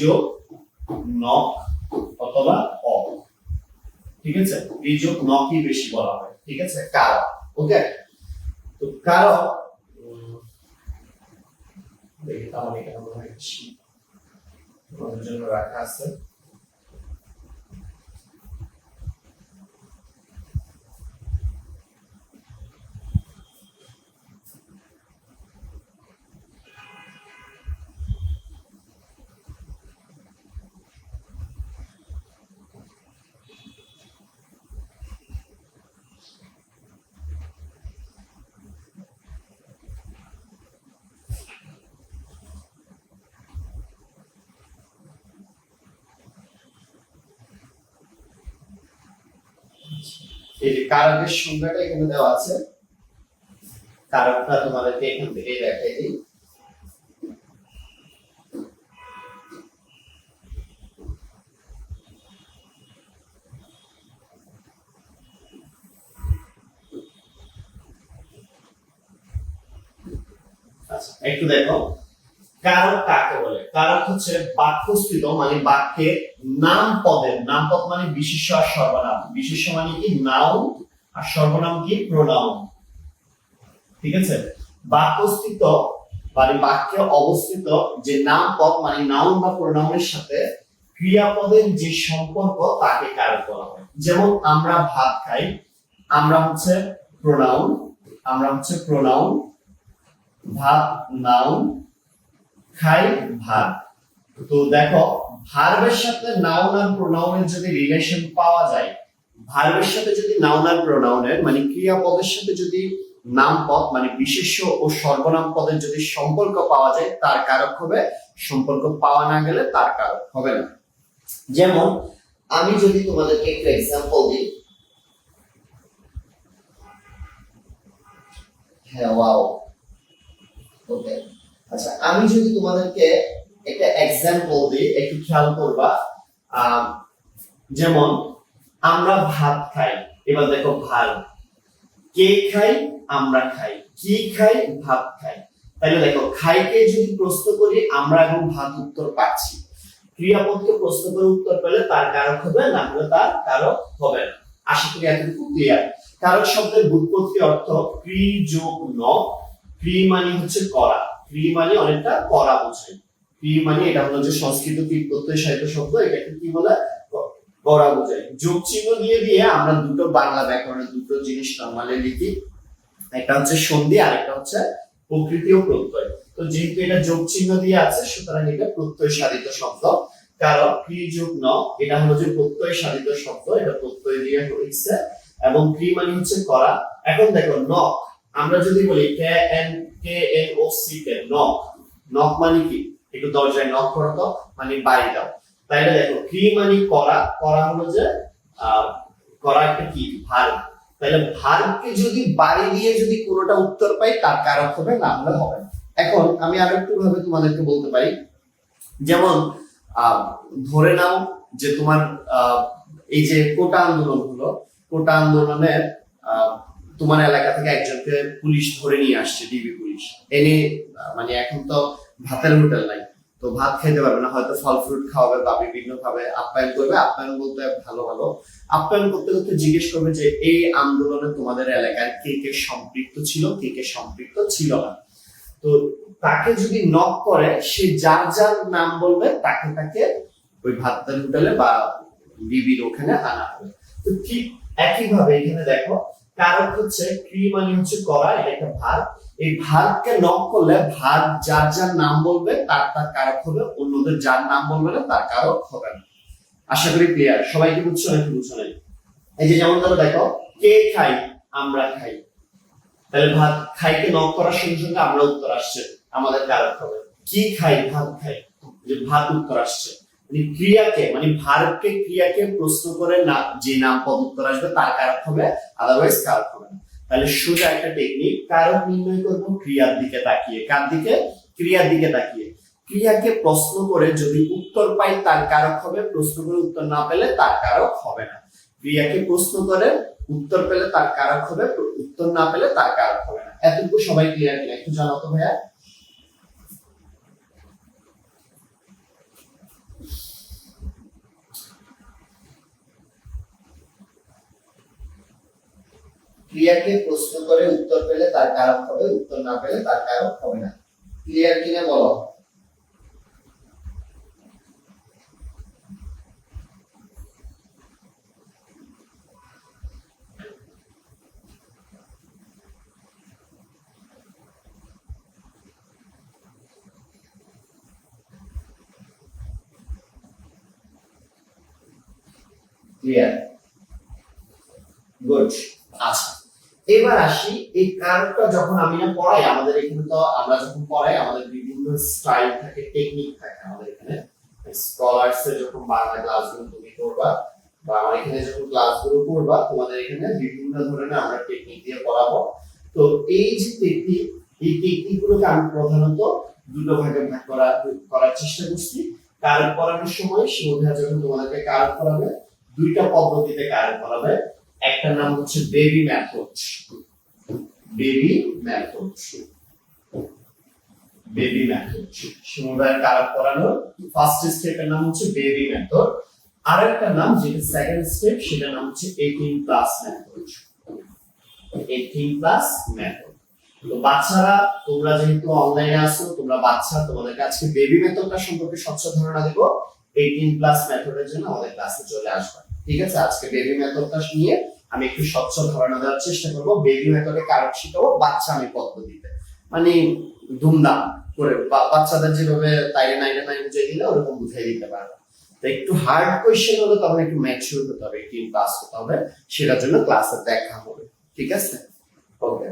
B যোগ knock অথবা অ। ঠিক আছে? বি নকই বেশি বলা হয়। ঠিক আছে? কারক ওকে? তো কারক দেখি তাহলে এখানে মনে হয় জন্য রাখা আছে। এই যে কারকের সংখ্যাটা এখানে দেওয়া আছে। কারকটা তোমাদেরকে এখান থেকে দেখাই দিই। আচ্ছা একটু দেখো কারক কাকে বলে কারক হচ্ছে বাক্যস্থিত মানে বাক্যে নাম পদের, নাম পদ মানে বিশেষ্য আর সর্বনাম। বিশেষ্য মানে কি? নাউন আর সর্বনাম কি? প্রোনাউন ঠিক আছে? বাক্যস্থিত মানে বাক্যে অবস্থিত যে নাম পদ মানে নাউন বা প্রোনাউনের সাথে ক্রিয়াপদের যে সম্পর্ক, তাকে কারক বলা হয়। যেমন আমরা ভাত খাই, আমরা হচ্ছে প্রোনাউন আমরা হচ্ছে প্রোনাউন ভাত, নাউন, খাই, ভাত। তো দেখো ভার্বের সাথে নাউন আর প্রোনাউনের যদি রিলেশন পাওয়া যায় ভার্বের সাথে যদি নাউন আর প্রোনাউনের মানে ক্রিয়াপদের সাথে যদি নাম পদ মানে বিশেষ্য ও সর্বনাম পদের যদি সম্পর্ক পাওয়া যায়, তার কারক হবে, সম্পর্ক পাওয়া না গেলে তার কারক হবে না। যেমন, আমি যদি তোমাদেরকে একটা এক্সাম্পল দিই। হ্যাঁ ওয়াও ওকে আচ্ছা আমি যদি তোমাদেরকে একটা এক্সাম্পল দিই একটু খেয়াল করবা। যেমন, আমরা ভাত খাই, এবার দেখো ভাত। কে খাই? আমরা খাই। কি খাই? ভাত খাই। তাহলে দেখো, খাইকে যদি প্রশ্ন করি, আমরা এবং ভাত উত্তর পাচ্ছি। ক্রিয়াপদকে প্রশ্ন করে উত্তর পেলে তার কারক হবে না হলে তার কারক হবে না। আশা করি এতটুকু ক্লিয়ার কারক শব্দের বুৎপত্তি অর্থ ক্রি যোগ ন। ক্রি মানে হচ্ছে করা। ক্রি মানে অনেকটা করা বোঝায়। ক্রি মানে এটা হলো যে সংস্কৃত ক্রি প্রত্যয় সাহিত্য শব্দ, এটাকে কি বলে? করা বোঝায়। যোগ চিহ্ন দিয়ে দিয়ে আমরা দুটো বাংলা ব্যাকরণের দুটো জিনিস নর্মালি লিখি। একটা হচ্ছে সন্ধি আর একটা হচ্ছে প্রকৃতি ও প্রত্যয়। তো যেহেতু এটা যোগ চিহ্ন দিয়ে আছে, সুতরাং এটা প্রত্যয় সাধিত শব্দ। কারণ ক্রি যোগ ন, এটা হলো যে প্রত্যয় সাধিত শব্দ, এটা প্রত্যয় দিয়ে হয়েছে এবং ক্রি মানে হচ্ছে করা। এখন দেখো নক আমরা যদি বলি K N K N O C K knock knock মানে কি? একটু দরজায় নক করো তো মানে বাড়ি দাও। তাইলে দেখো ক্রি মানে করা করা হলো যে করা একটা কি? ভার্ব তাহলে ভার্বকে যদি বাড়ি দিয়ে যদি কোনোটা উত্তর পাই, তার কারক হবে না হলে হবে। এখন আমি আরও একটু ভাবে তোমাদেরকে বলতে পারি। যেমন ধরে নাও যে তোমার এই যে কোটা আন্দোলন হলো কোটা আন্দোলনের তোমার এলাকা থেকে একজনকে পুলিশ ধরে নিয়ে আসছে ডিবি পুলিশ। এনে মানে এখন তো ভাতের হোটেল নাই। তো ভাত খাইতে পারবে না, হয়তো ফল ফ্রুট খাওয়াবে বা বিভিন্ন ভাবে আপ্যায়ন করবে। আপ্যায়ন বলতে ভালো ভালো। আপ্যায়ন করতে করতে জিজ্ঞেস করবে যে, এই আন্দোলনে তোমাদের এলাকায় কে কে সম্পৃক্ত ছিল, কে কে সম্পৃক্ত ছিল না? তো তাকে যদি নক করে, সে যার যার নাম বলবে, তাকে তাকে ওই ভাতের হোটেলে বা বিবির ওখানে আনা হবে। তো ঠিক একইভাবে এখানে দেখো কারক হচ্ছে ক্রি মানে হচ্ছে করা এটা একটা ভার এই ভারকে নক করলে ভার যার যার নাম বলবে, তার তার কারক হবে, অন্যদের যার নাম বলবে না, তার কারক হবে না। আশা করি ক্লিয়ার সবাই কি বুঝছ? নাকি বুঝছ নাই। এই যে যেমন ধরো দেখো, কে খাই, আমরা খাই। তাহলে ভাত খাইকে নক করার সঙ্গে সঙ্গে আমরা উত্তর আসছে, আমাদের কারক হবে। কি খাই? ভাত খাই। যে ভাত উত্তর আসছে। মানে ক্রিয়াকে মানে ভারতকে ক্রিয়াকে প্রশ্ন করে না যে নাম পদ উত্তর আসবে, তার কারক হবে আদারওয়াইজ কারক হবে। তাহলে সোজা একটা টেকনিক কারণ নির্ণয় করব ক্রিয়ার দিকে তাকিয়ে, কার দিকে? ক্রিয়ার দিকে তাকিয়ে। ক্রিয়াকে প্রশ্ন করে যদি উত্তর পাই তার কারক হবে, প্রশ্ন করে উত্তর না পেলে তার কারক হবে না। ক্রিয়াকে প্রশ্ন করে উত্তর পেলে তার কারক হবে, উত্তর না পেলে তার কারক হবে না। এতটুকু সবাই ক্লিয়ার কিনা একটু জানাতো ভাইয়া? ক্রিয়াকে প্রশ্ন করে উত্তর পেলে তার কারক হবে, উত্তর না পেলে তার কারক হবে না। ক্লিয়ার কিনা বলো? ক্লিয়ার গুড আচ্ছা এবার আসি, এই কারকটা যখন আমি না পড়াই, আমাদের এখানে তো আমরা যখন পড়াই, আমাদের বিভিন্ন স্টাইল থাকে টেকনিক থাকে আমাদের এখানে। স্কলার্স এর যখন বাংলা ক্লাসগুলো তুমি করবা বা আমার এখানে যখন ক্লাসগুলো করবা তোমাদের এখানে বিভিন্ন ধরনের আমরা টেকনিক দিয়ে পড়াবো। তো এই যে টেকনিক এই টেকনিকগুলোকে আমি প্রধানত দুটো ভাগে ভাগ করা, করার চেষ্টা করছি। কারক পড়ানোর সময় শিবভাইয়া যখন তোমাদেরকে কারক পড়াবে দুইটা পদ্ধতিতে কারক পড়াবে একটা নাম হচ্ছে baby method baby method baby method সমুদায়ের কারক পড়ানোর ফার্স্ট স্টেপের নাম হচ্ছে বেবি নাম যেটা সেকেন্ড স্টেপ সেটা নাম হচ্ছে 18 প্লাস মেথড 18 প্লাস তো বাচ্চারা, তোমরা যেহেতু অনলাইনে আসো তোমরা বাচ্চা তোমাদেরকে আজকে বেবি মেথডটা সম্পর্কে স্বচ্ছ ধারণা দেবো 18 প্লাস মেথডের জন্য আমাদের ক্লাসে চলে আসবে। ঠিক আছে, আজকে বেবি মেথডটা নিয়ে আমি একটু স্বচ্ছ ধারণা দেওয়ার চেষ্টা করব। বেবি মেথডে কারক শিখাবো বাচ্চা আমি পদ্ধতিতে মানে ধুমধাম করে বাচ্চাদের যেভাবে তাইরে নাইরে নাই বুঝিয়ে দিলে ওরকম বুঝিয়ে দিতে পারবে। তো একটু হার্ড কোয়েশ্চেন হলে তখন একটু ম্যাচিউর হতে হবে, একটু ক্লাস হতে হবে। সেটার জন্য ক্লাসে দেখা হবে, ঠিক আছে? ওকে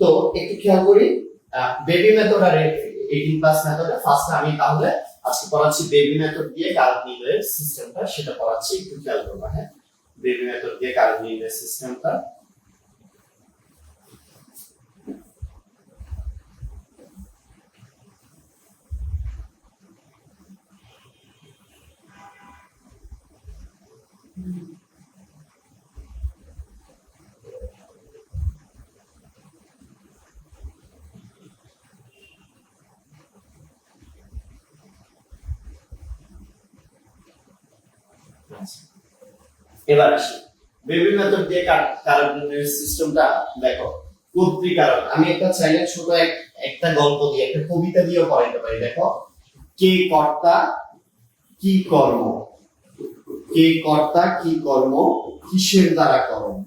তো একটু খেয়াল করি বেবি মেথড আর এইটিন প্লাস মেথডে ফার্স্ট আমি তাহলে আজকে পড়াচ্ছি বেবি মেথড দিয়ে কারক নির্ণয়ের সিস্টেমটা, সেটা পড়াচ্ছি, একটু খেয়াল করবা হ্যাঁ? বেবি মেথড দিয়ে কারক নির্ণয়ের সিস্টেমটা। এবার আসি। কার- সিস্টেমটা দেখো কর্তৃকারক আমি একটা চাইলে ছোট একটা গল্প দিয়ে, একটা কবিতা দিয়েও পড়াইতে পারি। দেখো, কে কর্তা, কি কর্ম? কে কর্তা, কি কর্ম? কিসের দ্বারা করম?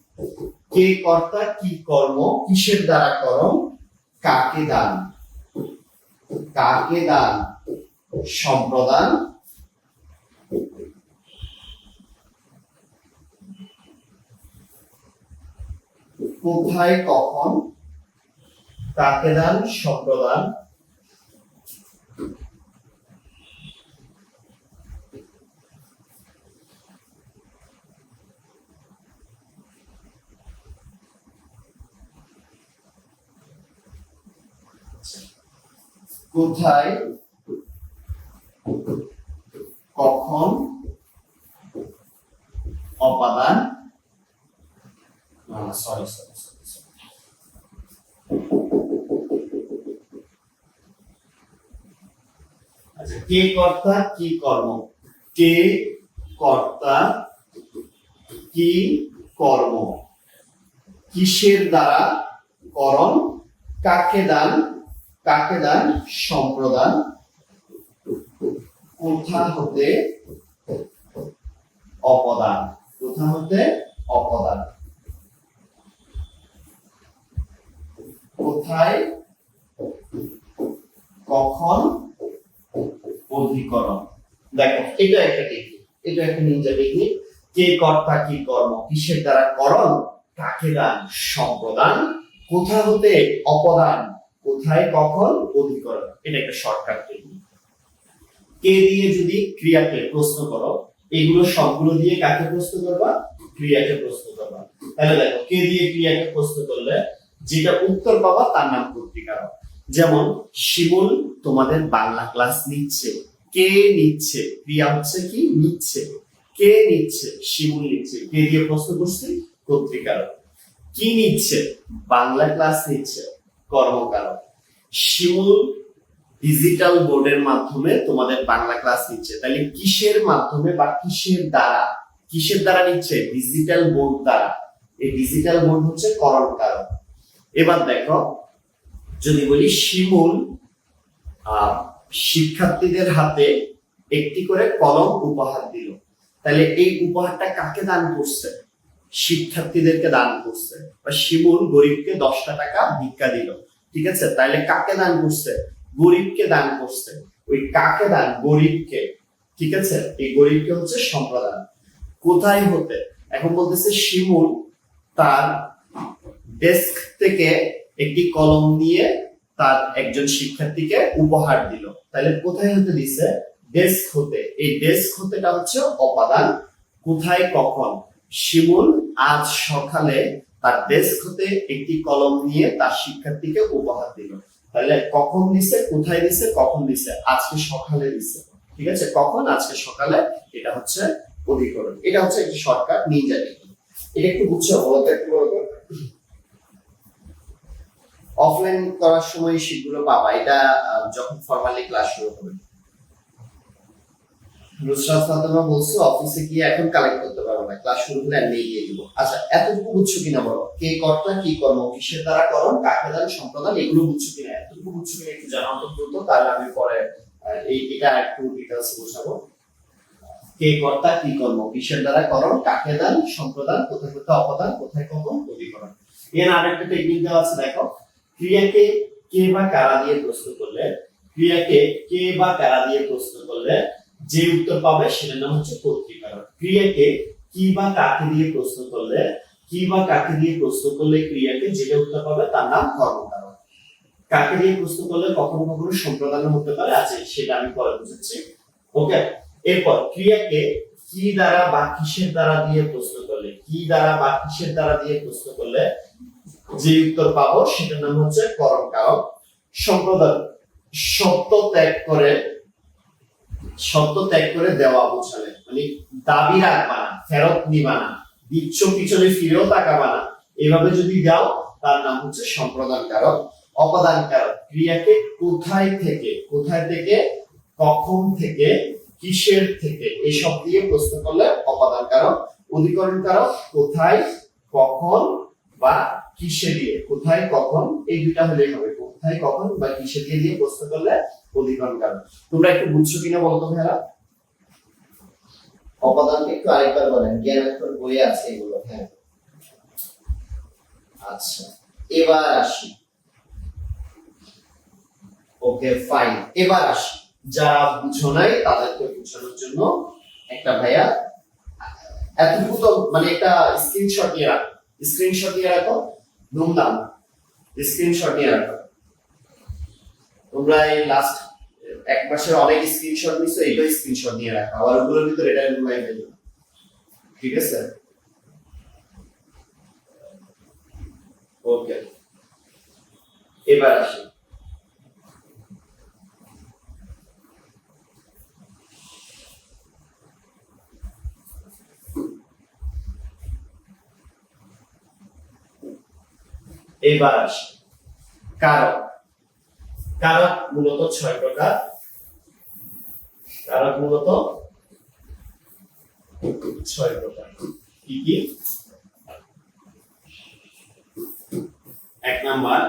কে কর্তা, কি কর্ম? কিসের দ্বারা করম? কাকে দান? কাকে দান? সম্প্রদান? কোথায় কখন? কাকে দান সম্প্রদান কোথায় কখন? অপাদান। সরি সরি সরি আচ্ছা কে কর্তা, কি কর্ম? কে কর্তা, কি কর্ম? কিসের দ্বারা করণ? কাকে দান? কাকে দান? সম্প্রদান। কোথা হতে অপদান। কোথা হতে অপদান। কোথায়? কখন? অধিকরণ। দেখো, এটা একটা টেকনিক এটা একটা নিনজা টেকনিক কে কর্তা, কি কর্ম, কিসের দ্বারা করণ, কাকে দান, সম্প্রদান, কোথা হতে অপদান, কোথায়, কখন, অধিকরণ। এটা একটা শর্টকাট কে দিয়ে যদি ক্রিয়াকে প্রশ্ন করো, এগুলো সবগুলো দিয়ে কাকে প্রশ্ন করবা? ক্রিয়াকে প্রশ্ন করবা। তাহলে দেখো, কে দিয়ে ক্রিয়াকে প্রশ্ন করলে? যেটা উত্তর পাবা তার নাম কর্তৃকারক যেমন, শিমুল তোমাদের বাংলা ক্লাস নিচ্ছে। কে নিচ্ছে? ক্রিয়া হচ্ছে কি? নিচ্ছে। কে নিচ্ছে? শিমুল নিচ্ছে। কে দিয়ে প্রশ্ন করছি? কর্তৃকারক কি নিচ্ছে? বাংলা ক্লাস নিচ্ছে। কর্মকারক। শিমুল ডিজিটাল বোর্ডের মাধ্যমে তোমাদের বাংলা ক্লাস নিচ্ছে। তাহলে কিসের মাধ্যমে বা কিসের দ্বারা? কিসের দ্বারা নিচ্ছে? ডিজিটাল বোর্ড দ্বারা। এই ডিজিটাল বোর্ড হচ্ছে করণ এবার দেখো, যদি বলি শিমুল শিক্ষার্থীদের হাতে একটি করে কলম উপহার দিল। তাহলে এই উপহারটা কাকে দান করছে? শিক্ষার্থীদেরকে দান করছে। বা শিমুল গরিবকে দশটা টাকা ভিক্ষা দিল। ঠিক আছে? তাহলে কাকে দান করছে? গরিবকে দান করছে। ওই কাকে দান? গরিবকে। ঠিক আছে? এই গরিবকে হচ্ছে সম্প্রদান। কোথায় হতে? এখন বলতেছে শিমুল তার ডেস্ক থেকে একটি কলম নিয়ে তার একজন শিক্ষার্থীকে উপহার দিল। তাহলে কোথায় হতে দিছে? ডেস্ক হতে। এই ডেস্ক হতেটা হচ্ছে অপাদান। কোথায়, কখন? শিমুল আজ সকালে তার ডেস্ক হতে একটি কলম নিয়ে তার শিক্ষার্থীকে উপহার দিল। তাহলে কখন দিছে, কোথায় দিছে, কখন দিছে? আজকে সকালে দিছে। ঠিক আছে? কখন? আজকে সকালে। এটা হচ্ছে অধিকরণ। এটা হচ্ছে একটি শর্টকাট নিনজা টেকনিক এটা একটু বুঝছ? বলতে একটু অফলাইন করার সময় শীটগুলো পাবা। এটা যখন ফর্মালি ক্লাস শুরু হবে। নুসরাত ফাতেমা বলছো অফিসে গিয়ে এখন কালেক্ট করতে পারব না। ক্লাস শুরু হলে আমি দিয়ে দিব আচ্ছা এতটুকু বুঝছ কিনা বলো? কে কর্তা, কি কর্ম, কিসের দ্বারা করণ, কাকে দান সম্প্রদান, এগুলো বুঝছ কিনা? এতটুকু বুঝছ কিনা একটু জানাও তো তাহলে আমি পরে এই, এটা একটু ডিটেলস বোঝাবো। কে কর্তা, কি কর্ম, কিসের দ্বারা করণ, কাকে দান সম্প্রদান, কোথায় কোথায় অপদান কোথায় কখন, অধিকরণ। এর আরেকটা টেকনিক দেওয়া আছে, দেখো। ক্রিয়াকে কে বা কারা দিয়ে প্রশ্ন করলে, ক্রিয়াকে কে বা কারা দিয়ে প্রশ্ন করলে, যে উত্তর পাবে সেটার নাম হচ্ছে কর্তৃকারক ক্রিয়াকে কি বা কাকে দিয়ে প্রশ্ন করলে, কি বা কাকে দিয়ে প্রশ্ন করলে ক্রিয়াকে যেটা উত্তর পাবে তার নাম কর্মকারক। কাকে দিয়ে প্রশ্ন করলে কখনো কখনো সম্প্রদান হতে পারে, আছে সেটা আমি পরে বুঝাচ্ছি। ওকে, এরপর ক্রিয়াকে কি দ্বারা বা কিসের দ্বারা দিয়ে প্রশ্ন করলে, কি দ্বারা বা কিসের দ্বারা দিয়ে প্রশ্ন করলে যে উত্তর পাবো, সেটার নাম হচ্ছে করণ কারক সম্প্রদান সত্য ত্যাগ করে সত্য ত্যাগ করে দেওয়া বোঝালে। মানে দাবি রাখবা না, ফেরত নিবা না, দিচ্ছ পিছনে ফিরেও তাকাবা না। এভাবে যদি দাও, তার নাম হচ্ছে সম্প্রদান কারক অপদান কারক ক্রিয়াকে কোথায় থেকে কোথায় থেকে, কখন থেকে, কিসের থেকে, এসব দিয়ে প্রশ্ন করলে অপাদান কারক অধিকরণ কারক কোথায়, কখন বা কিসে দিয়ে, কোথায়, কখন, এই দুইটা হলেই হবে, কোথায়, কখন বা কিসে দিয়ে দিয়ে প্রশ্ন করলে অধিকরণ কারক তোমরা একটু বুঝছ কিনা বলতো ভাইরা অপাদানকে একটু আরেকবার বলেন, জ্ঞান অক্ষর বইয়ে আছে এগুলো হ্যাঁ। আচ্ছা এবার আসি। ওকে ফাইন এবার আসি। যারা বুঝো নাই, তাদেরকে জন্য একটা ভাইয়া, এতটুকু তো মানে একটা স্ক্রিনশট নিয়ে রাখো। স্ক্রিনশট নিয়ে রাখো। ধুমধাম স্ক্রিনশট নিয়ে রাখো তোমরা এই লাস্ট এক মাসের অনেক স্ক্রিনশট নিছো এইটা স্ক্রিনশট নিয়ে রাখো। আবার ওগুলোর ভিতরে এটা ঘুমাই ফেলো ঠিক আছে? ওকে এবার আসি। এবার আসি। কারক কারক মূলত ছয় প্রকার। কারক মূলত ছয় প্রকার। কি কি? এক নাম্বার,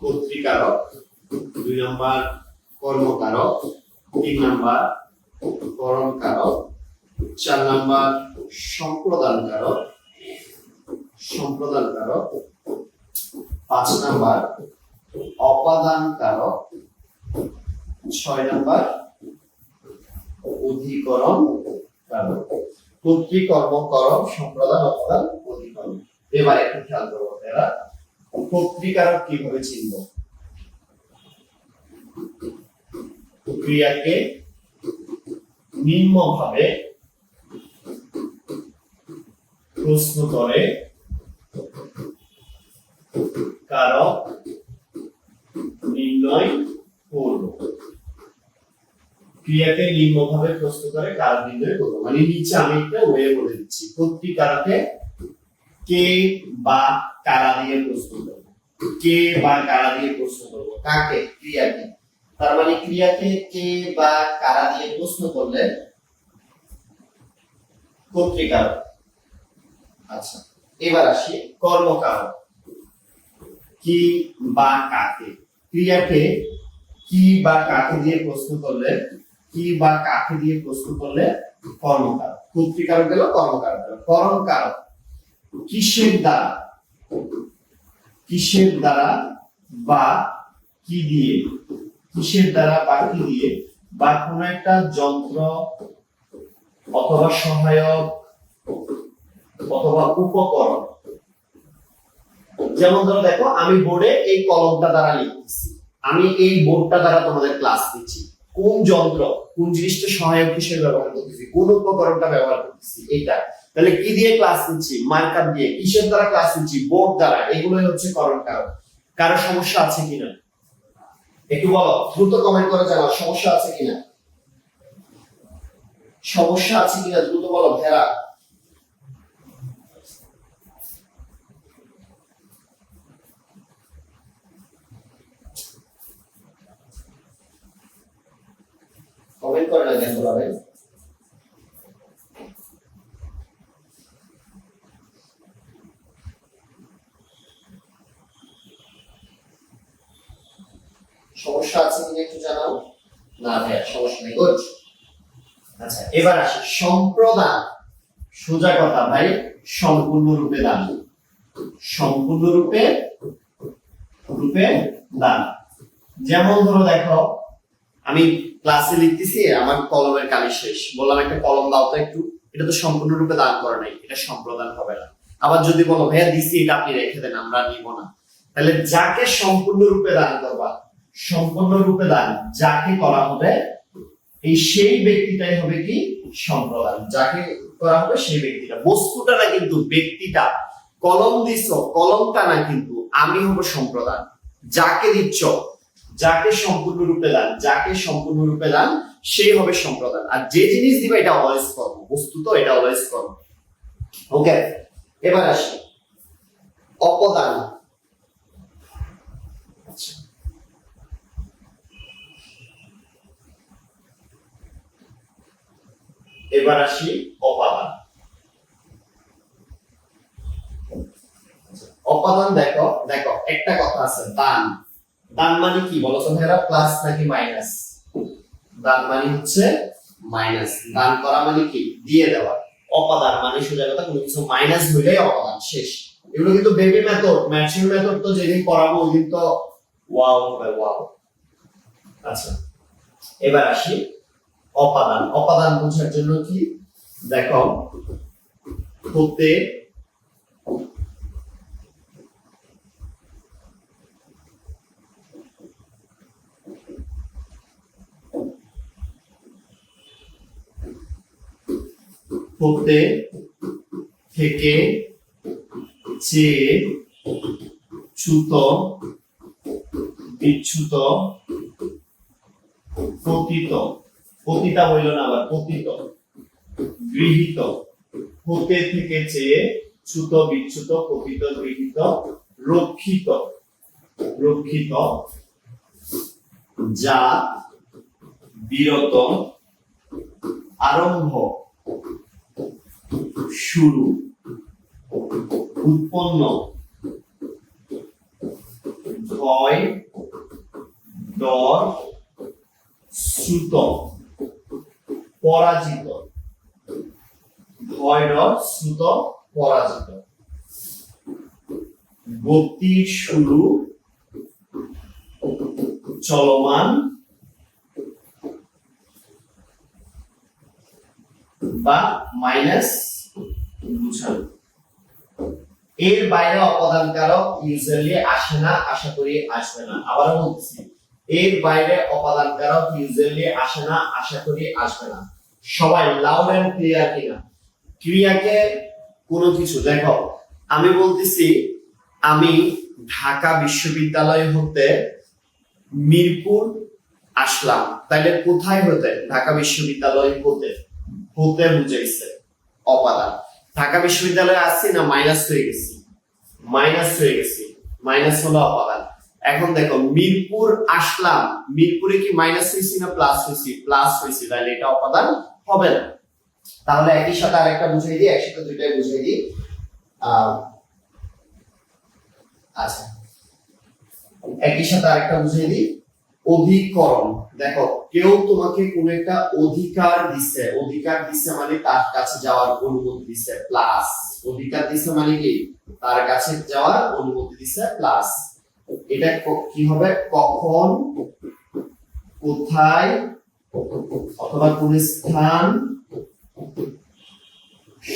কর্তৃকারক। দুই নাম্বার, কর্মকারক। তিন নাম্বার করণ কারক চার নাম্বার সম্প্রদান কারক সম্প্রদান কারক পাঁচ নাম্বার অপাদান কারক ছয় নাম্বার অধিকরণ কারক কর্তৃকর্ম করক সম্প্রদান অপাদান অধিকরণ? এবার একটু খেয়াল করব এরা কর্তৃকারক কীভাবে চিনব? ক্রিয়াকে নিম্নভাবে প্রশ্ন করে কারক নির্ণয় করব ক্রিয়াকে নিম্নভাবে প্রশ্ন করে কারক নির্ণয় করব মানে নিচে আমি একটা ওয়ে বলে দিচ্ছি। কর্তৃকারকে কে বা কারা দিয়ে প্রশ্ন করব? কে বা কারা দিয়ে প্রশ্ন করব? কাকে? ক্রিয়াকে। তার মানে ক্রিয়াকে কে বা কারা দিয়ে প্রশ্ন করলে কর্তৃকারক। আচ্ছা এবার আসি কর্মকারক। কি বা কাকে? ক্রিয়াকে কি বা কাকে দিয়ে প্রশ্ন করলে? কি বা কাকে দিয়ে প্রশ্ন করলে? কর্মকারক। কর্তৃকারক গেল, কর্মকারক গেল। করণকারক কিসের দ্বারা? কিসের দ্বারা বা কি দিয়ে? কিসের দ্বারা বা কি দিয়ে? বা কোন একটা যন্ত্র অথবা সহায়ক অথবা উপকরণ যেমন ধরো দেখো, আমি বোর্ডে এই কলমটা দ্বারা লিখতেছি। আমি এই বোর্ডটা দ্বারা তোমাদের ক্লাস দিচ্ছি। কোন যন্ত্র, কোন জিনিসটা সহায়ক হিসেবে ব্যবহার করতেছি, কোন উপকরণটা ব্যবহার করতেছি এটা তাহলে কি দিয়ে ক্লাস নিচ্ছি মার্কার দিয়ে। কিসের দ্বারা ক্লাস নিচ্ছি বোর্ড দ্বারা। এগুলোই হচ্ছে করণ কারণ। কারও সমস্যা আছে কিনা? একটু বলো, দ্রুত কমেন্ট করে জানাও, সমস্যা আছে কিনা? সমস্যা আছে কিনা? দ্রুত বলো, ভেড়া। কমেন্ট করে না কেন বলাবে সমস্যা আছে কিনা একটু জানাও? না ভাইয়া, সমস্যা নেই। আচ্ছা এবার আসি। সম্প্রদান সোজা কথা ভাই সম্পূর্ণরূপে দান। সম্পূর্ণরূপে রূপে দান। যেমন ধরো দেখো, আমি ক্লাসে লিখতেছি, আমার কলমের কালি শেষ। বললাম, একটা কলম দাও তো একটু। এটা তো সম্পূর্ণরূপে দান করে নাই, এটা সম্প্রদান হবে না। আবার যদি বলো, ভাইয়া, দিছি, এটা আপনি রেখে দেন, আমরা নিব না। তাহলে যাকে সম্পূর্ণরূপে দান করবা, সম্পূর্ণরূপে দান যাকে করা হবে, এই সেই ব্যক্তিটাই হবে কি? সম্প্রদান। যাকে করা হবে সেই ব্যক্তিটা। বস্তুটা না কিন্তু ব্যক্তিটা। কলম দিছ, কলমটা না কিন্তু আমি হব সম্প্রদান। যাকে দিচ্ছ যাকে সম্পূর্ণরূপে দান যাকে সম্পূর্ণরূপে দান সেই হবে সম্প্রদান। আর যে জিনিস দিবে, এটা অলওয়েজ কর্ম। বস্তু তো, এটা অলওয়েজ কর্ম। ওকে এবার আসি। অপদান। আচ্ছা। এবার আসি অপাদান। অপাদান দেখো দেখো, একটা কথা আছে, দান। দান মানে কি বলো তো ভাইরা? প্লাস নাকি মাইনাস দান মানে হচ্ছে মাইনাস দান করা মানে কি? দিয়ে দেওয়া। অপাদান মানে সোজা কথা, কোনো কিছু মাইনাস হইলেই অপাদান, শেষ। এগুলো কিন্তু বেবি মেথড ম্যাচিউর মেথড তো যেদিন করাবো ওই দিন তো ওয়াও হবে ওয়াও আচ্ছা এবার আসি অপাদান। অপাদান বোঝার জন্য কি? দেখো, হতে হতে থেকে চেয়ে চ্যুত, বিচ্যুত, পতিত, পতিতা হইল না আবার পতিত, গৃহীত। হতে থেকে চেয়ে চ্যুত, বিচ্যুত, পতিত, গৃহীত, রক্ষিত রক্ষিত যা বিরত, আরম্ভ শুরু। উৎপন্ন। শ্রুত পরাজিত। ভয় ডর শ্রুত পরাজিত। গতির শুরু। চলমান বা মাইনাস বুঝানো এর বাইরে অপদান কারক ইউজুয়ালি আসে না, আশা করি আসবে না। আবারও বলতেছি, এর বাইরে অপাদান কারক ইউজুয়ালি আসে না, আশা করি আসবে না। সবাই লাউড এন্ড ক্লিয়ার কিনা? ক্রিয়াকে কোনো কিছু, দেখো, আমি বলতেছি, আমি ঢাকা বিশ্ববিদ্যালয় হতে মিরপুর আসলাম। তাইলে কোথায় হতে? ঢাকা বিশ্ববিদ্যালয় হতে। হতে বুঝাইছে। অপাদান। ঢাকা বিশ্ববিদ্যালয়ে আসছি না মাইনাস হয়ে গেছি? মাইনাস হয়ে গেছি। মাইনাস হলো অপাদান। এখন দেখো, মিরপুর আসলাম। মিরপুরে কি মাইনাস হয়েছি না প্লাস হয়েছি? প্লাস হয়েছি। তাহলে এটা অপাদান হবে না। তাহলে একই সাথে আরেকটা বুঝাই দিই, একসাথে দুইটাই বুঝাই দিই। আচ্ছা। একই সাথে আরেকটা বুঝিয়ে দিই। অধিকরণ। দেখো, কেউ তোমাকে কোন একটা অধিকার দিচ্ছে অধিকার দিচ্ছে মানে তার কাছে যাওয়ার অনুমতি দিচ্ছে প্লাস অধিকার দিচ্ছে মানে কি? তার কাছে যাওয়ার অনুমতি দিচ্ছে প্লাস এটা কি হবে? কখন, কোথায়, অথবা কোন স্থান,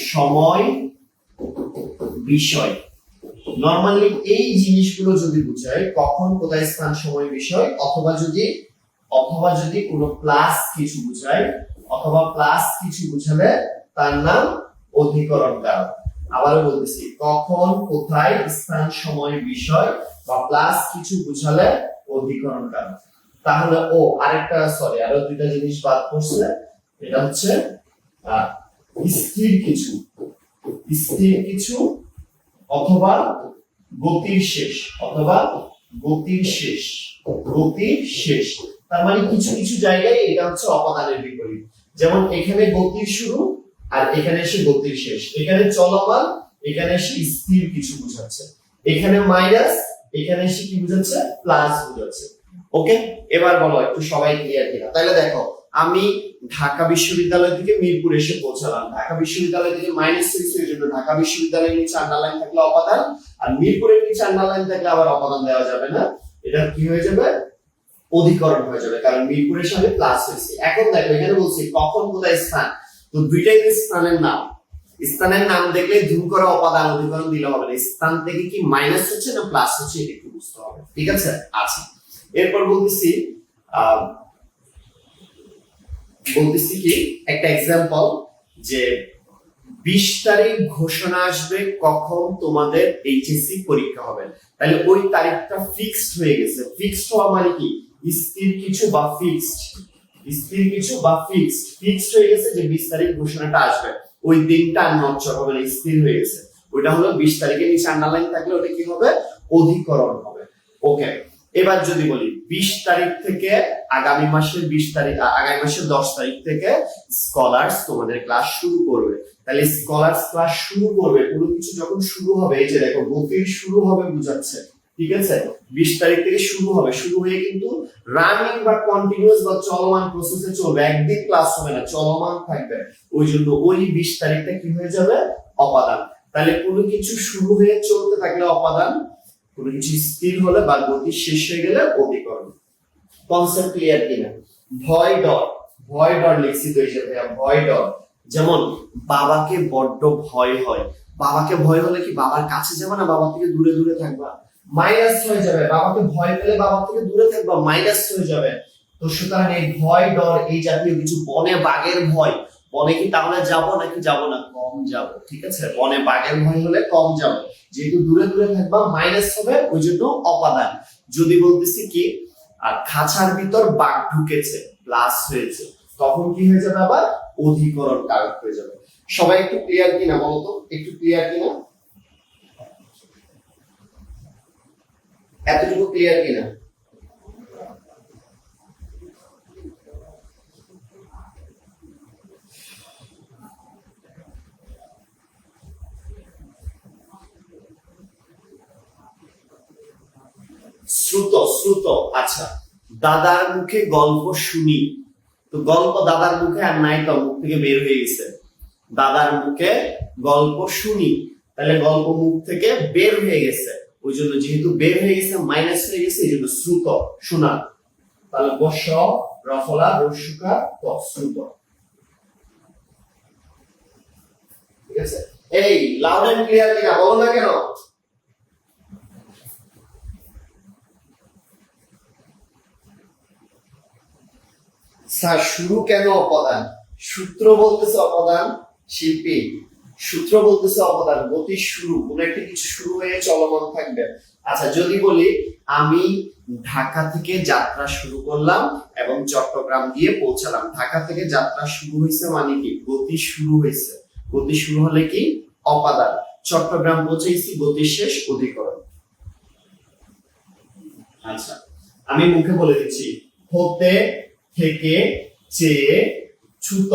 সময়, বিষয়। নর্মালি এই জিনিসগুলো যদি বুঝায় কখন, কোথায় স্থান, সময়, বিষয়, অথবা যদি অথবা যদি কোনো প্লাস কিছু বুঝায় অথবা প্লাস কিছু বুঝালে তার নাম অধিকরণ কারক। আবারও বলতেছি, কখন, কোথায়, স্থান, সময়, বিষয় বা প্লাস কিছু বুঝালে অধিকরণ কারক। তাহলে, ও আরেকটা সরি আরও দুইটা জিনিস বাদ পড়ছে। এটা হচ্ছে স্থির কিছু। স্থির কিছু অথবা গতির শেষ, অথবা গতির শেষ গতির শেষ। তার মানে কিছু কিছু জায়গায় এটা হচ্ছে অপাদানের বিপরীত। যেমন এখানে গতির শুরু আর এখানে এসে গতির শেষ। এখানে চলমান, এখানে এসে স্থির কিছু বোঝাচ্ছে। এখানে মাইনাস এখানে এসে কি বোঝাচ্ছে? প্লাস বোঝাচ্ছে। ওকে এবার বলো, একটু সবাই ক্লিয়ার কিনা? তাহলে দেখো, আমি ঢাকা বিশ্ববিদ্যালয় থেকে মিরপুর এসে পৌঁছালাম। ঢাকা বিশ্ববিদ্যালয় থেকে মাইনাস সিক্স এর জন্য ঢাকা বিশ্ববিদ্যালয়ের নিচে আন্ডারলাইন থাকলে অপাদান আর মিরপুরের নিচে আন্ডারলাইন থাকলে আবার অপাদান দেওয়া যাবে না। এটা কি হয়ে যাবে? অধিকরণ হয়ে যাবে কারণ মিরপুরের সাথে প্লাস হয়েছে এখন দেখো এখানে বলছি কখন কোথায় স্থান? তো দুইটাই স্থানের নাম স্থানের নাম দেখলে ধুম করা অপাদান অধিকরণ দিলে হবে না। স্থান থেকে কি মাইনাস হচ্ছে না প্লাস হচ্ছে এটা একটু বুঝতে হবে। ঠিক আছে? আচ্ছা। এরপর বলতেছি আহ, বলতেছি কি, একটা এক্সাম্পল যে বিশ তারিখ ঘোষণা আসবে, কখন তোমাদের এইচএসসি পরীক্ষা হবে। তাহলে ওই তারিখটা ফিক্সড হয়ে গেছে। ফিক্সড হওয়া মানে কি? স্থির কিছু বা ফিক্সড স্থির কিছু বা ফিক্সড ফিক্সড হয়ে গেছে যে বিশ তারিখ ঘোষণাটা আসবে। ওই দিনটা আর নচ্চর হবে না, স্থির হয়ে গেছে। ওইটা হলো বিশ তারিখের নিচে আন্ডারলাইন থাকলে ওটা কি হবে? অধিকরণ হবে। ওকে এবার যদি বলি বিশ তারিখ থেকে আগামী মাসের বিশ তারিখ আগামী মাসের দশ তারিখ থেকে স্কলার্স তোমাদের ক্লাস শুরু করবে। তাহলে স্কলার্স ক্লাস শুরু করবে কোনো কিছু যখন শুরু হবে, এই যে দেখো গতির শুরু হবে বুঝাচ্ছে, ঠিক আছে? বিশ তারিখ থেকে শুরু হবে, শুরু হয়ে কিন্তু রানিং বা কন্টিনিউয়াস বা চলমান প্রসেসে চলবে, একদিন ক্লাস হবে না, চলমান থাকবে। ওই জন্য ওই বিশ তারিখটা কি হয়ে যাবে? অপাদান। তাহলে কোনো কিছু শুরু হয়ে চলতে থাকলে অপাদান কোনো কিছু স্থির হলে বা গতি শেষ হয়ে গেলে অধিকরণ কনসেপ্ট ক্লিয়ার কিনা? ভয় ডর। ভয় ডর লিখছি তো ভাইয়া, ভয় ডর। যেমন, বাবাকে বড্ড ভয় হয়। বাবাকে ভয় হলে কি বাবার কাছে যাবে না বাবা থেকে দূরে দূরে থাকবা? মাইনাস হয়ে যাবে। বাবাকে ভয় পেলে বাবা থেকে দূরে থাকবা মাইনাস হয়ে যাবে। তো সুতরাং এই ভয়, ডর, এই জাতীয় কিছু বনে বাঘের ভয়। বনে কি তাহলে যাব নাকি যাব না? কম যাব। ঠিক আছে? বনে বাঘের ভয় হলে কম যাব। যেহেতু দূরে দূরে থাকবা মাইনাস হবে ওই জন্য অপাদান। যদি বলতেছি কি আর খাঁচার ভিতর বাঘ ঢুকেছে প্লাস হয়েছে, তখন কি হয়ে যাবে আবার? অধিকরণ কারক হয়ে যাবে। সবাই একটু ক্লিয়ার কিনা বলতো একটু ক্লিয়ার কিনা? এতটুকু ক্লিয়ার কিনা শ্রুত শ্রুত আচ্ছা দাদার মুখে গল্প শুনি। তো গল্প দাদার মুখে আর নাই তো, মুখ থেকে বের হয়ে গেছে। দাদার মুখে গল্প শুনি, তাহলে গল্প মুখ থেকে বের হয়ে গেছে। ওই জন্য যেহেতু বের হয়ে গেছে মাইনাস হয়ে গেছে, এই জন্য শ্রুত, শোনা। তাহলে বস, রফলা, রসুকা শ্রুত। ঠিক আছে? এই লাউড এন্ড ক্লিয়ার কিনা, বলো না কেন? স্যার, শুরু কেন অপদান? সূত্র বলতেছে অপদান, শিল্পী। সূত্র বলতেছে অপদান, গতি শুরু, কোন একটা কিছু শুরু হয়ে চলমান থাকবে। আচ্ছা যদি বলি, আমি ঢাকা থেকে যাত্রা শুরু করলাম এবং চট্টগ্রাম গিয়ে পৌঁছালাম। ঢাকা থেকে যাত্রা শুরু হয়েছে মানে কি? গতি শুরু হয়েছে। গতি শুরু হলে কি? অপাদান। চট্টগ্রাম পৌঁছেছি, গতি শেষ, অধিকরণ। আচ্ছা আমি মুখে বলে দিচ্ছি, হতে থেকে চেয়ে ছুত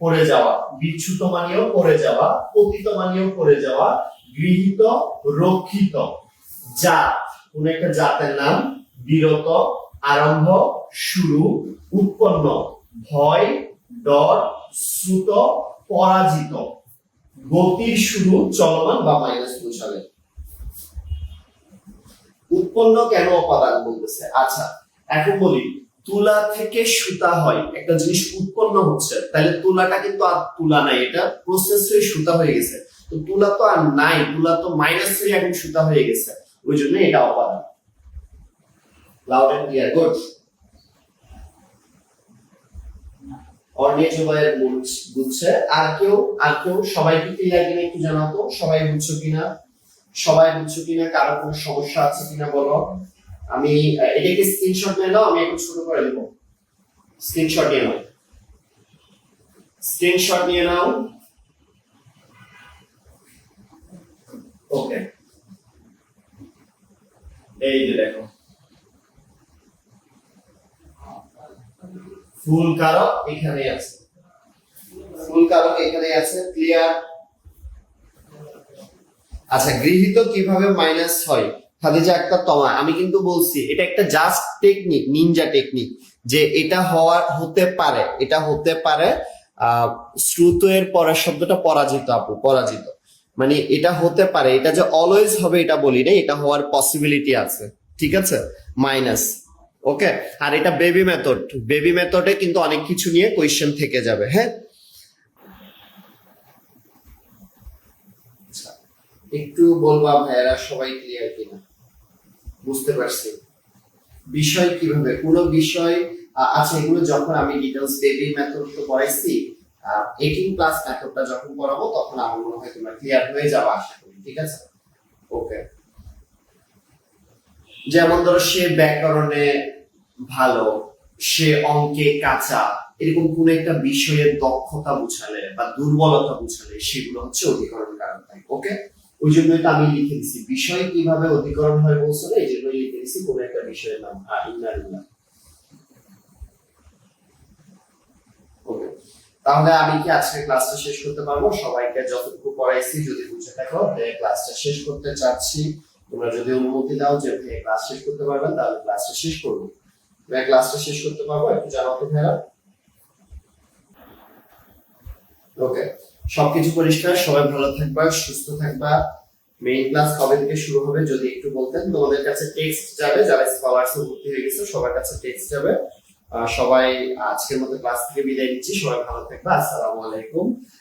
পড়ে যাওয়া বিচ্ছুত মানেও পড়ে যাওয়া, পতিত মানেও পড়ে যাওয়া, গৃহীত, রক্ষিত। জাত কোন একটা জাতের নাম, বিরত, আরম্ভ, শুরু, উৎপন্ন, ভয়, ডর, শ্রুত, পরাজিত। গতির শুরু চলমান বা মাইনাস বোঝাবে উৎপন্ন কেন অপাদান বলতেছে? আচ্ছা এখন বলি তুলা থেকে সুতা হয়। একটা জিনিস উৎপন্ন হচ্ছে, তাহলে তুলাটা কিন্তু আর তুলা নাই, এটা প্রসেস হয়ে সুতা হয়ে গেছে। তো তুলা তো আর নাই, তুলা তো মাইনাস হয়ে এখন সুতা হয়ে গেছে, ওই জন্য এটা অপাদান লাউড এন্ড ক্লিয়ার গুড বুঝছে? আর কেউ আর কেউ, সবাই কি ক্লিয়ার কিনা একটু জানাতো? সবাই বুঝছ কিনা? সবাই বুঝছ কিনা? কারও কোনো সমস্যা আছে কিনা বলো? আমি এটাকে স্ক্রিনশট নিয়ে নাও আমি একটু শুরু করে দেবো স্ক্রিনশট নিয়ে নাও। স্ক্রিনশট নিয়ে নাও। ওকে এই যে দেখো। ফুল কারক এখানে আছে। ফুল কারক এখানে আছে ক্লিয়ার আচ্ছা গৃহীত কীভাবে মাইনাস হয়? খাদিজা একটা তমা আমি কিন্তু বলছি এটা একটা জাস্ট টেকনিক নিনজা টেকনিক যে এটা হওয়ার হতে পারে এটা হতে পারে শ্রুত এর পরের শব্দটা পরাজিত আপু পরাজিত। মানে এটা হতে পারে এটা যে অলওয়েজ হবে এটা বলি না এটা হওয়ার পসিবিলিটি আছে ঠিক আছে? মাইনাস ওকে আর এটা বেবি মেথড বেবি মেথডে কিন্তু অনেক কিছু নিয়ে কোয়েশ্চেন থেকে যাবে হ্যাঁ? আচ্ছা, একটু বলবা ভাইয়েরা সবাই ক্লিয়ার কিনা? বুঝতে পারছি। বিষয় কীভাবে? কোনো বিষয় আচ্ছা এগুলো যখন আমি ডিটেলস বেবি মেথড তো পড়াইছি এইটিন ক্লাস মেথডটা যখন পড়াবো, তখন আমার মনে হয় তোমরা ক্লিয়ার হয়ে যাওয়া আশা করি, ঠিক আছে? ওকে যেমন ধরো, সে ব্যাকরণে ভালো, সে অঙ্কে কাঁচা, এরকম কোন একটা বিষয়ের দক্ষতা বুঝালে বা দুর্বলতা বুঝালে সেগুলো হচ্ছে অধিকরণ কারণ ওকে ওই জন্যই তো আমি লিখে দিছি, বিষয় কীভাবে অধিকরণ হয় বলছো এই জন্যই লিখে দিছি কোন একটা বিষয়ের নাম আহ, ইন্নার ইন্নার ওকে তাহলে আমি কি আজকে ক্লাসটা শেষ করতে পারব? সবাইকে যতটুকু পড়াইছি যদি বুঝে থাকো ক্লাসটা শেষ করতে চাচ্ছি। তোমরা যদি অনুমতি দাও যে ক্লাস শেষ করতে পারবেন তাহলে ক্লাসটা শেষ করব। ক্লাসটা শেষ করতে পারব? একটু জানাও তো ভাইয়া ওকে সবকিছু পরিষ্কার। সবাই ভালো থাকবা সুস্থ থাকবা। মেইন ক্লাস কবে থেকে শুরু হবে, যদি একটু বলতেন। তোমাদের কাছে টেক্সট যাবে, যারা স্কলারশিপ ভর্তি হয়ে গেছে, সবার কাছে টেক্সট যাবে। সবাই আজকের মতো ক্লাস থেকে বিদায় নিচ্ছি। সবাই ভালো থাকবে। আসসালামু আলাইকুম।